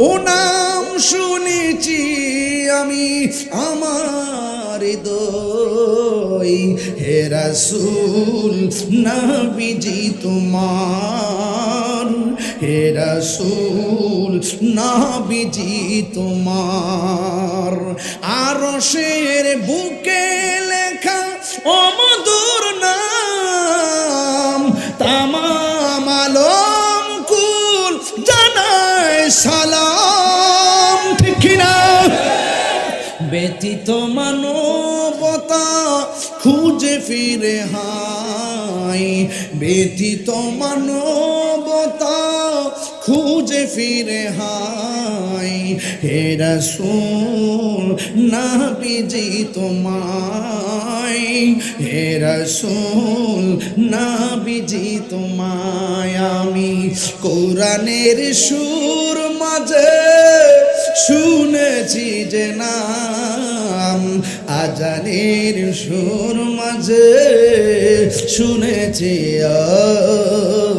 ও নাম শুনেছি আমি আমার দই হে রাসূল, নবীজি তোমার। হে রাসূল, নবীজি তোমার। আরশের বুকে লেখা অমধুর নাম তামাম ব্যতীত মানবতা খুঁজে ফিরে হাই। ব্যতীত মানবতা খুঁজে ফিরে হাই। হে রসুল না বিজি তোমায়। হে রসুল না বিজি তোমায়। আমি কোরআনের সুর মাঝে শুনেছি যে নাম। আজানের সুর মাঝে শুনেছি ও